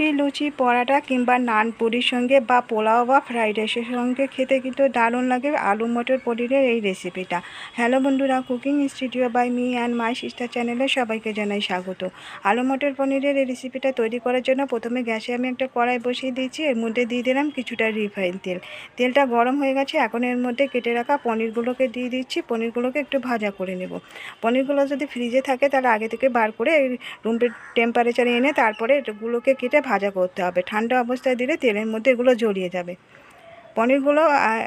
রুটি লুচি, পরাটা কিংবা নান পুরির সঙ্গে বা পোলাও বা ফ্রাইড রাইসের সঙ্গে খেতে কিন্তু দারুণ লাগে আলু মটর পনিরের এই রেসিপিটা। হ্যালো বন্ধুরা, cooking studio by me and my sister চ্যানেলে সবাইকে জানাই স্বাগত। আলু মটর পনিরের এই রেসিপিটা তৈরি করার জন্য প্রথমে গ্যাসে আমি একটা কড়াই বসিয়ে দিয়েছি, এর মধ্যে দিয়ে দিলাম কিছুটা রিফাইন তেল। তেলটা গরম হয়ে গেছে, এখন এর মধ্যে কেটে রাখা পনিরগুলোকে দিয়ে দিচ্ছি, পনিরগুলোকে একটু ভাজা করে নেব। পনিরগুলো যদি ফ্রিজে থাকে তাহলে আগে থেকে বার করে রুম টেম্পারেচারে এনে তারপরে এগুলোকে কেটে ভাজা করতে হবে। ঠান্ডা অবস্থায় দিলে তেলের মধ্যে এগুলো জড়িয়ে যাবে। পনিরগুলো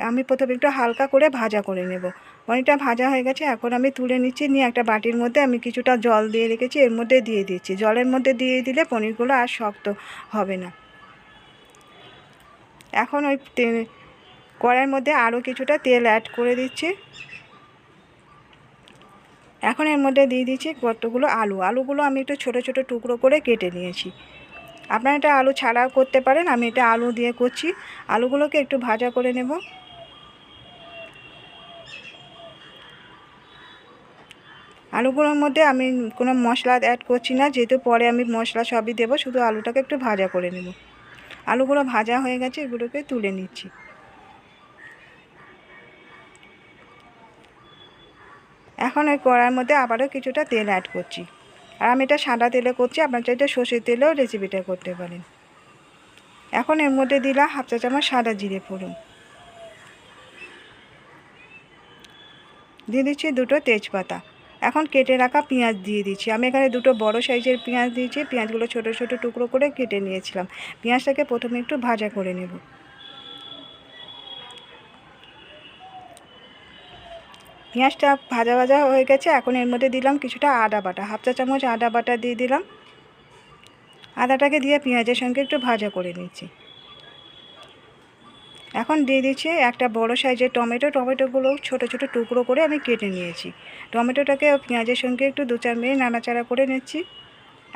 আমি প্রথমে একটু হালকা করে ভাজা করে নেব। পনিরটা ভাজা হয়ে গেছে, এখন আমি তুলে নিচ্ছি, নিয়ে একটা বাটির মধ্যে আমি কিছুটা জল দিয়ে রেখেছি, এর মধ্যে দিয়ে দিচ্ছি। জলের মধ্যে দিয়ে দিলে পনিরগুলো আর শক্ত হবে না। এখন ওই কড়াইয়ের মধ্যে আরও কিছুটা তেল অ্যাড করে দিচ্ছি। এখন এর মধ্যে দিয়ে দিচ্ছি কতগুলো আলু। আলুগুলো আমি একটু ছোট ছোট টুকরো করে কেটে নিয়েছি। আপনারা এটা আলু ছাড়াও করতে পারেন, আমি এটা আলু দিয়ে করছি। আলুগুলোকে একটু ভাজা করে নেব। আলুগুলোর মধ্যে আমি কোনো মশলা অ্যাড করছি না, যেহেতু পরে আমি মশলা সবই দেবো, শুধু আলুটাকে একটু ভাজা করে নেব। আলুগুলো ভাজা হয়ে গেছে, এগুলোকে তুলে নিচ্ছি। এখন ওই কড়ার মধ্যে আবারও কিছুটা তেল অ্যাড করছি। আর আমি এটা সাদা তেলে করছি, আপনার চাইতে সর্ষের তেলেও রেসিপিটা করতে পারেন। এখন এর মধ্যে দিলাম হাফ চা চামচ সাদা জিরে ফোড়ন। দিয়ে দিচ্ছি দুটো তেজপাতা। এখন কেটে রাখা পেঁয়াজ দিয়ে দিচ্ছি। আমি এখানে দুটো বড় সাইজের পেঁয়াজ দিয়েছি। পেঁয়াজগুলো ছোট ছোট টুকরো করে কেটে নিয়েছিলাম। পেঁয়াজটাকে প্রথমে একটু ভাজা করে নেব। পেঁয়াজটা ভাজা ভাজা হয়ে গেছে, এখন এর মধ্যে দিলাম কিছুটা আদা বাটা, হাফ চা চামচ আদা বাটা দিয়ে দিলাম। আদাটাকে দিয়ে পেঁয়াজের সঙ্গে একটু ভাজা করে নিচ্ছি। এখন দিয়ে দিচ্ছি একটা বড় সাইজের টমেটো, টমেটোগুলো ছোট ছোট টুকরো করে আমি কেটে নিয়েছি। টমেটোটাকে পেঁয়াজের সঙ্গে একটু দু চার মিনিট নাড়াচাড়া করে নিচ্ছি।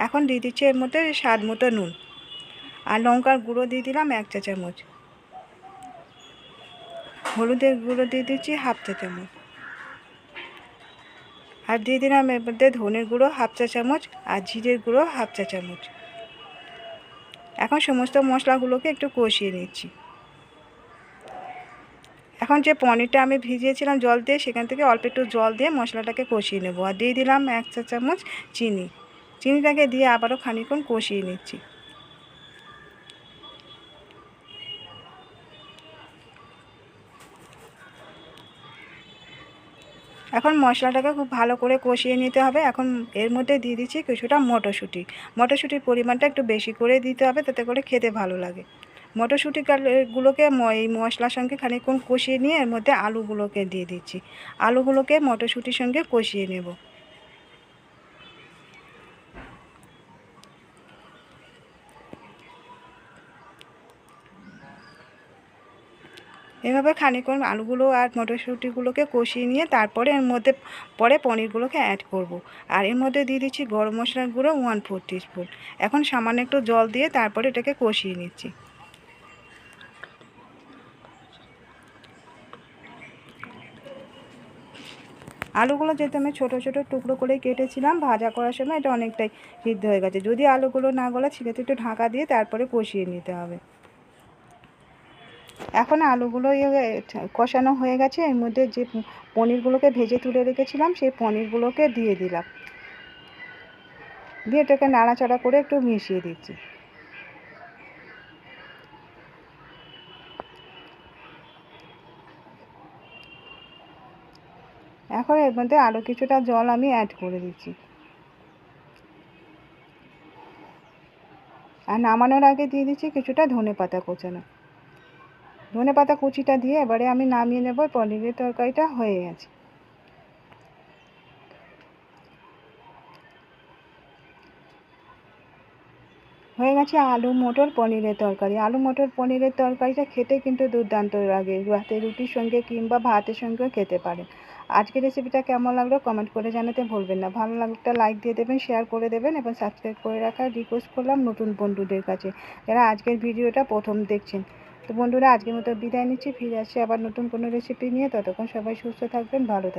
এখন দিয়ে দিচ্ছি এর মধ্যে স্বাদ মতো নুন আর লঙ্কার গুঁড়ো দিয়ে দিলাম এক চা চামচ। হলুদের গুঁড়ো দিয়ে দিচ্ছি হাফ চা চামচ। আর দিয়ে দিলাম এর মধ্যে ধনের গুঁড়ো, হাফ চা চামচ আর জিরের গুঁড়ো, হাফ চা চামচ। এখন সমস্ত মশলাগুলোকে একটু কষিয়ে নিচ্ছি। এখন যে পনিরটা আমি ভিজিয়েছিলাম জল দিয়ে, সেখান থেকে অল্প একটু জল দিয়ে মশলাটাকে কষিয়ে নেব। আর দিয়ে দিলাম এক চা চামচ চিনি। চিনিটাকে দিয়ে আবারও খানিক্ষণ কষিয়ে নিচ্ছি। এখন মশলাটাকে খুব ভালো করে কষিয়ে নিতে হবে। এখন এর মধ্যে দিয়ে দিচ্ছি কিছুটা মটরশুঁটি। মটরশুঁটির পরিমাণটা একটু বেশি করে দিতে হবে তাতে করে খেতে ভালো লাগে। মটরশুঁটি গুলোকে এই মশলার সঙ্গে খানিকক্ষণ কষিয়ে নিয়ে এর মধ্যে আলুগুলোকে দিয়ে দিচ্ছি। আলুগুলোকে মটরশুঁটির সঙ্গে কষিয়ে নেব। এভাবে খানিকক্ষণ আলুগুলো আর মটরশুঁটিগুলোকে কষিয়ে নিয়ে তারপরে এর মধ্যে পরে পনিরগুলোকে অ্যাড করব। আর এর মধ্যে দিয়ে দিচ্ছি গরম মশলার গুঁড়ো ওয়ান ফোর স্পুন এখন সামান্য একটু জল দিয়ে তারপরে এটাকে কষিয়ে নিচ্ছি। আলুগুলো যেহেতু আমি ছোটো ছোটো টুকরো করে কেটেছিলাম, ভাজা করার সময় এটা অনেকটাই সিদ্ধ হয়ে গেছে। যদি আলুগুলো না গলা সেক্ষেত্রে একটু ঢাকা দিয়ে তারপরে কষিয়ে নিতে হবে। এখন আলুগুলো কষানো হয়ে গেছে। এর মধ্যে যে পনিরগুলোকে ভেজে তুলে রেখেছিলাম, সেই পনিরগুলোকে দিয়ে দিলাম। দিয়ে এটাকে নাড়াচাড়া করে একটু মিশিয়ে দিচ্ছি। এখন এর মধ্যে আরও কিছুটা জল আমি অ্যাড করে দিচ্ছি। আর নামানোর আগে দিয়ে দিচ্ছি কিছুটা ধনে পাতা কোচানো। ধনে পাতা কুচিটা দিয়ে এবারে আমি নামিয়ে নেব, পনিরের তরকারিটা হয়ে গেছে। হয়ে গেছে আলু, মটর, পনিরের তরকারি। আলু, মটর, পনিরের তরকারিটা খেতে কিন্তু দুর্দান্ত লাগে। রাতে রুটির সঙ্গে কিংবা ভাতের সঙ্গেও খেতে পারেন। আজকের রেসিপিটা কেমন লাগল কমেন্ট করে জানাতে ভুলবেন না। ভালো লাগলে লাইক দিয়ে দেবেন শেয়ার করে দেবেন এবং সাবস্ক্রাইব করে রাখার রিকোয়েস্ট করলাম নতুন বন্ধুদের কাছে। যারা আজকের ভিডিওটা প্রথম দেখছেন তো বন্ধুরা, আজকের মতো বিদায় নিচ্ছি। ফিরে আসছি আবার নতুন কোনো রেসিপি নিয়ে। ততক্ষণ সবাই সুস্থ থাকবেন, ভালো থাকবেন।